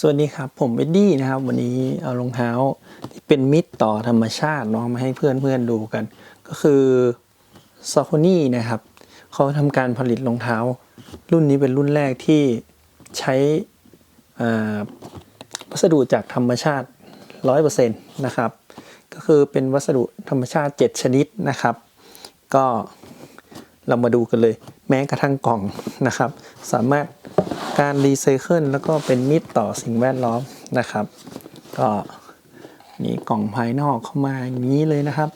สวัสดีครับ ผมเอ็ดดี้นะครับ วันนี้เอารองเท้าที่เป็นมิตรต่อธรรมชาติเนาะมาให้เพื่อนเพื่อนๆดูกัน ก็คือซ a โ o นี่นะครับเขาทำการผลิตรองเท้า รุ่นนี้เป็นรุ่นแรกที่ใช้วัสดุจากธรรมชาติ 100%นะครับ ก็คือเป็นวัสดุธรรมชาติ 7 ชนิดนะครับ ก็เรามาดูกันเลย แม้กระทั่งกล่องนะครับ สามารถการรีไซเคิลแล้วก็เป็นมิตรต่อสิ่งแวดล้อมนะครับ ก็นี่กล่องภายนอกเข้ามาอย่างนี้เลยนะครับ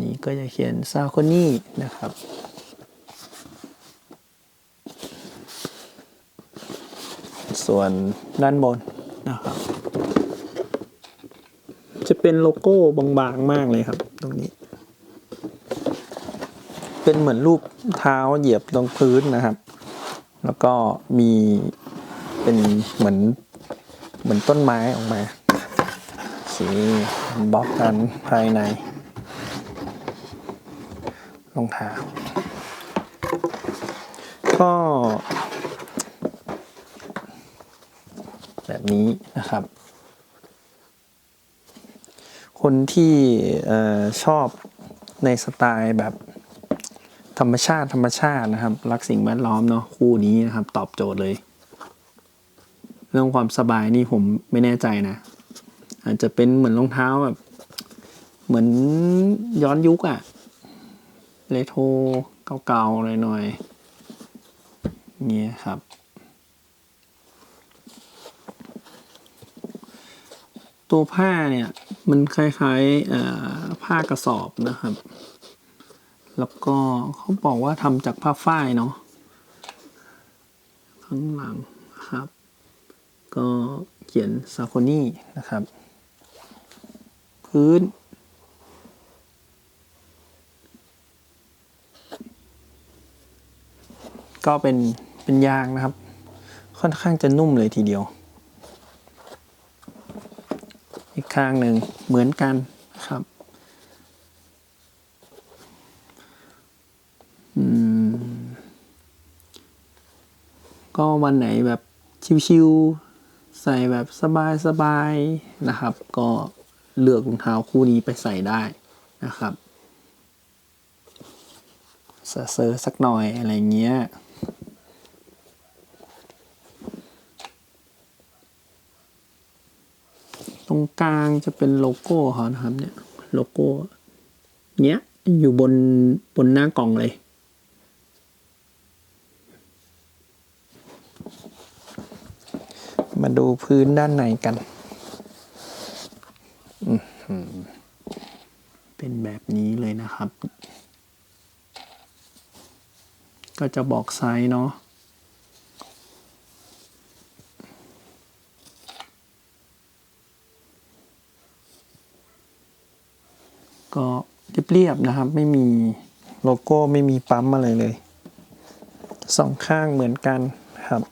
นี่ก็จะเขียนซาโคนี่นะครับส่วนด้านบนนะครับ จะเป็นโลโก้บางๆมากเลยครับ ตรงนี้ เป็นเหมือนรูปเท้าเหยียบตรงพื้นนะครับ แล้วก็มีเป็นเหมือนเหมือนต้นไม้ออกมาสีบล็อกกันภายในรองเท้าก็แบบนี้นะครับ คนที่ชอบในสไตล์แบบธรรมชาติธรรมชาตินะครับ รักสิ่งแวดล้อมเนาะคู่นี้นะครับ ตอบโจทย์เลย เรื่องความสบายนี่ผมไม่แน่ใจนะ อาจจะเป็นเหมือนรองเท้าแบบ เหมือนย้อนยุคอะเลโทรเก่าๆหน่อยๆเงี้ยครับ ตัวผ้าเนี่ยมันคล้ายๆผ้ากระสอบนะครับ แล้วก็เขาบอกว่าทำจากผ้าฝ้ายเนาะข้างหลังนะครับ ก็เขียนซาโคนี่นะครับ พื้น ก็เป็นเป็นยางนะครับ ค่อนข้างจะนุ่มเลยทีเดียว อีก ข้างหนึ่งเหมือนกันนะครับอืมก็วันไหนแบบชิวๆใส่แบบสบายๆนะครับ ก็เลือกรองเท้าคู่นี้ไปใส่ได้นะครับเซอร์สักหน่อยอะไรเงี้ย ตรงกลางจะเป็นโลโก้เขานะครับเนี่ยโลโก้เนี้ยอยู่บนบนหน้ากล่องเลย มาดูพื้นด้านในกันอื้อหือเป็นแบบนี้เลยนะครับ ก็จะบอกไซส์เนาะ ก็เรียบๆนะครับ ไม่มีโลโก้ไม่มีปั๊มอะไรเลยสองข้างเหมือนกันครับ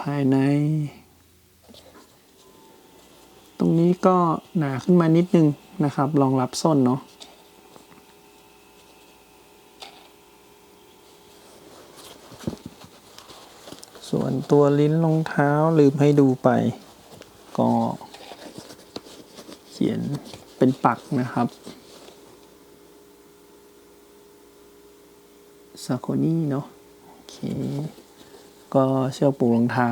ภายใน ตรงนี้ก็หนาขึ้นมานิดนึงนะครับรองรับส้นเนาะส่วนตัวลิ้นรองเท้าลืมให้ดูไป ก็ เขียน เป็นปักนะครับซาโคนี่เนาะโอเค ก็เชือกปูรองเท้า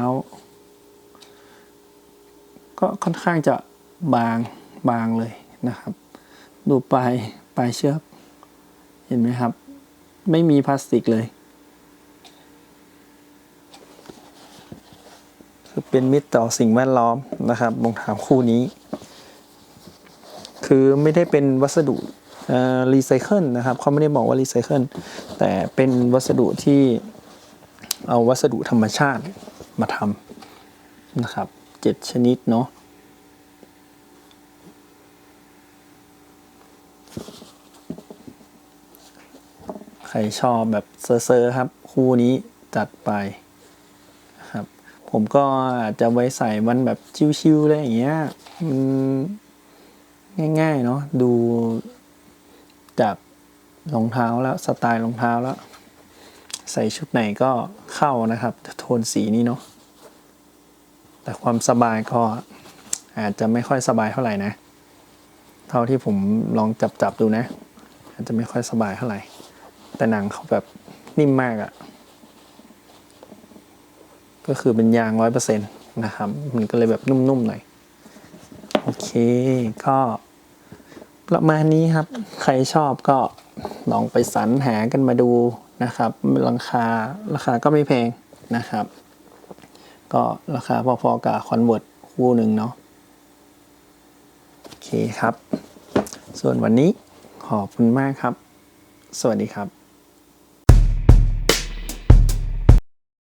ก็ค่อนข้างจะบางบางเลยนะครับ ดูปลายปลายเชือก เห็นไหมครับ ไม่มีพลาสติกเลย คือเป็นมิตรต่อสิ่งแวดล้อมนะครับรองเท้าคู่นี้ คือไม่ได้เป็นวัสดุรีไซเคิลนะครับเขาไม่ได้บอกว่ารีไซเคิลแต่เป็นวัสดุที่เอาวัสดุธรรมชาติมาทำนะครับเจ็ดชนิดเนาะใครชอบแบบเซอร์ครับ คู่นี้จัดไปครับ ผมก็อาจจะไว้ใส่วันแบบชิวๆอะไรอย่างเงี้ยมัน ง่ายๆเนาะดูจากรองเท้าแล้วสไตล์รองเท้าแล้ว ใส่ชุดไหนก็เข้านะครับ โทนสีนี้เนาะแต่ความสบายก็อาจจะไม่ค่อยสบายเท่าไหร่นะ เท่าที่ผมลองจับจับๆดูนะ อาจจะไม่ค่อยสบายเท่าไหร่ แต่หนังเขาแบบนิ่มมากอะ่ะ ก็คือเป็นยางร้อยเปอร์เซ็นต์นะครับ มันก็เลยแบบนุ่มๆหน่อย ก็ประมาณนี้ครับ ใครชอบก็ลองไปสรรหากันมาดูนะครับ ราคาราคาก็ไม่แพงนะครับ ก็ราคาพอๆกับคอนเวิร์ตคู่หนึ่งเนาะโอเคครับ ส่วนวันนี้ขอบคุณมากครับ สวัสดีครับ